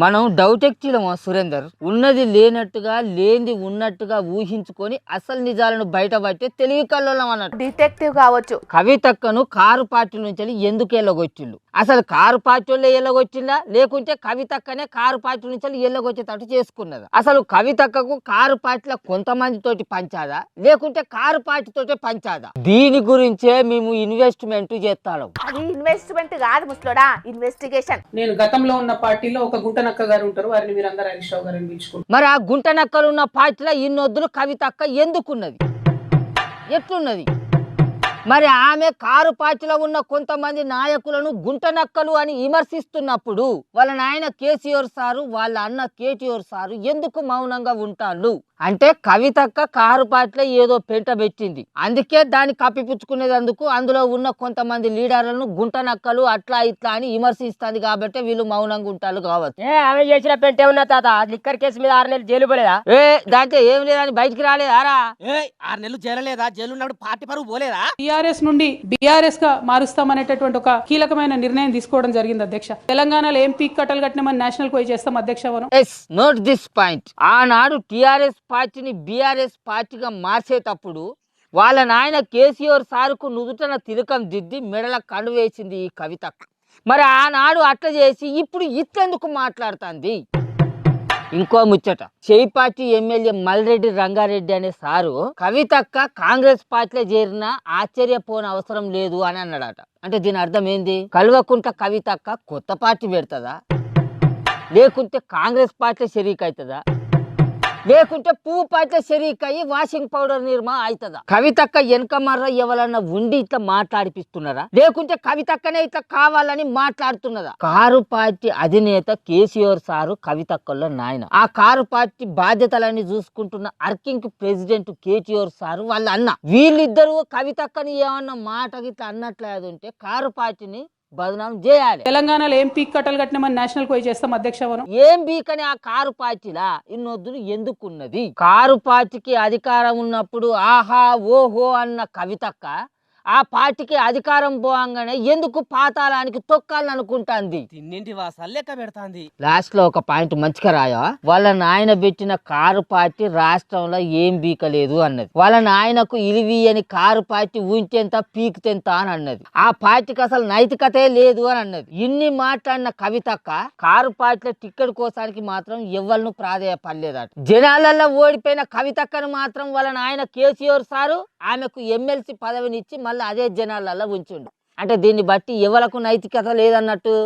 మనం డౌట్ ఎక్కిలమా సురేందర్? ఉన్నది లేనట్టుగా లేనిది ఉన్నట్టుగా ఊహించుకొని అసలు నిజాలను బయటపట్టే తెలివి కల్లోలం అన్నట్టు. డిటెక్టివ్ కావచ్చు. కవితక్కను కారు పార్టీ నుంచి ఎందుకు వెళ్ళగొచ్చిళ్ళు అసలు కారు పార్టీ వాళ్ళే వెళ్ళగొచ్చిందా లేకుంటే కవితక్కనే కారు పార్టీ నుంచి వెళ్ళి వెళ్ళగొచ్చేటట్టు చేసుకున్నదా? అసలు కవితక్కకు కారు పార్టీలో కొంతమంది తోటి పంచాదా? లేకుంటే కారు పార్టీ తోటే పంచాదా? దీని గురించే మేము ఇన్వెస్ట్మెంట్ చేస్తాం. అది ఇన్వెస్ట్మెంట్ కాదు ముసలోడా. ఇన్వెస్టిగేషన్ నేను గతంలో ఉన్న పార్టీలో ఒక గుంటనక్క గారు ఉంటారు వారిని మీరు అందరు హరీష్ రావు గారిని పిలుచుకుంటారు మరి ఆ గుంటనక్కలు ఉన్న పార్టీలో ఇన్నొద్దులు కవితక్క ఎందుకున్నది? ఎట్లున్నది? మరి ఆమె కారు పార్టీలో ఉన్న కొంతమంది నాయకులను గుంటనక్కలు అని విమర్శిస్తున్నప్పుడు వాళ్ళ నాయన కేసీఆర్ సారు వాళ్ళ అన్న కేటీఆర్ సారు ఎందుకు మౌనంగా ఉంటాళ్ళు? అంటే కవితక్క కారు పార్టీలో ఏదో పెంట పెట్టింది. అందుకే దాన్ని కప్పిపుచ్చుకునేందుకు అందులో ఉన్న కొంతమంది లీడర్లను గుంట నక్కలు అట్లా ఇట్లా అని విమర్శిస్తుంది కాబట్టి వీళ్ళు మౌనంగా ఉంటారు కావచ్చు. ఏ ఆమె చేసిన పెంటే ఉన్నా తాత? లిక్కర్ కేసు మీద ఆరు నెలలు జైలు పోలేదా? ఏ దాంట్లో ఏం లేదని బయటికి రాలేదారా ఏ ఆరు నెలలు చేరలేదా జైలు ఉన్నప్పుడు పార్టీ పరువు పోలేదా? టీఆర్ఎస్ నుండి బీఆర్ఎస్గా మారుస్తామనేటటువంటి ఒక కీలకమైన నిర్ణయం తీసుకోవడం జరిగింది అధ్యక్ష. తెలంగాణలో ఏం పీక్ కట్టలు కట్టినామని నేషనల్ పోయి చేస్తాం అధ్యక్ష మనం నోట్ దిస్ పాయింట్. ఆనాడు టిఆర్ఎస్ పార్టీని బీఆర్ఎస్ పార్టీగా మార్చేటప్పుడు వాళ్ళ నాయన కేసీఆర్ సారుకు నుదుటన తిలకం దిద్ది మెడల కండు వేసింది ఈ కవిత. మరి ఆనాడు అట్లా చేసి ఇప్పుడు ఇట్లెందుకు మాట్లాడుతుంది? ఇంకో ముచ్చట. చేయి పార్టీ ఎమ్మెల్యే మల్రెడ్డి రంగారెడ్డి అనే సారు కవితక్క కాంగ్రెస్ పార్టీలో చేరిన ఆశ్చర్యపోని అవసరం లేదు అని అన్నాడట. అంటే దీని అర్థం ఏంది? కల్వకుంట కవితక్క కొత్త పార్టీ పెడతదా? లేకుంటే కాంగ్రెస్ పార్టీ షరీక్ అవుతుందా లేకుంటే పూ పార్టీ షరీక్ అయ్యి వాషింగ్ పౌడర్ నిర్మా అవుతుందా కవితక్క వెనక మర్ర ఎవరన్నా ఉండి ఇట్లా మాట్లాడిపిస్తున్నారా? లేకుంటే కవితక్కనే ఇట్లా కావాలని మాట్లాడుతున్నదా? కారు పార్టీ అధినేత కేసీఆర్ సారు కవితక్కల్లో నాయన. ఆ కారు పార్టీ బాధ్యతలన్నీ చూసుకుంటున్న అర్కింగ్ ప్రెసిడెంట్ కేటీఆర్ సారు వాళ్ళ అన్న. వీళ్ళిద్దరూ కవితక్కని ఏమన్నా మాట గిట్లా అన్నట్లేదు ఉంటే కారు పార్టీని బదనాం చేయాలి. తెలంగాణలో ఏం పీక్ కట్టలు కట్టినామని నేషనల్ పోయి చేస్తాం అధ్యక్ష ఏం బీకని ఆ కారు పార్టీలా ఇన్నొద్దులు ఎందుకున్నది? కారు పార్టీకి అధికారం ఉన్నప్పుడు ఆహా ఓహో అన్న కవితక్క ఆ పార్టీకి అధికారం పోగానే ఎందుకు పాతాళానికి తొక్కాలని అనుకుంటాంది తిన్నింటి వాసాలు లెక్క పెడతాంది. లాస్ట్లో ఒక పాయింట్ మంచిగా రాయా? వాళ్ళ నాయన పెట్టిన కారు పార్టీ రాష్ట్రంలో ఏం బీకలేదు అన్నది. వాళ్ళ నాయనకు ఇలివి అని కారు పార్టీ ఊంచెంత పీకుతెంత అని అన్నది. ఆ పార్టీకి అసలు నైతికతే లేదు అని అన్నది. ఇన్ని మాట్లాడిన కవితక్క కారు పార్టీలో టిక్కెట్ కోసానికి మాత్రం ఎవరిను ప్రాధేయపడలేదట. జనాలలో ఓడిపోయిన కవితక్కను మాత్రం వాళ్ళ నాయన కేసీఆర్ సారు ఆమెకు ఎమ్మెల్సీ పదవినిచ్చి మళ్ళీ అదే జనాలలో ఉంచుండు. అంటే దీన్ని బట్టి ఎవలకు నైతికత లేదన్నట్టు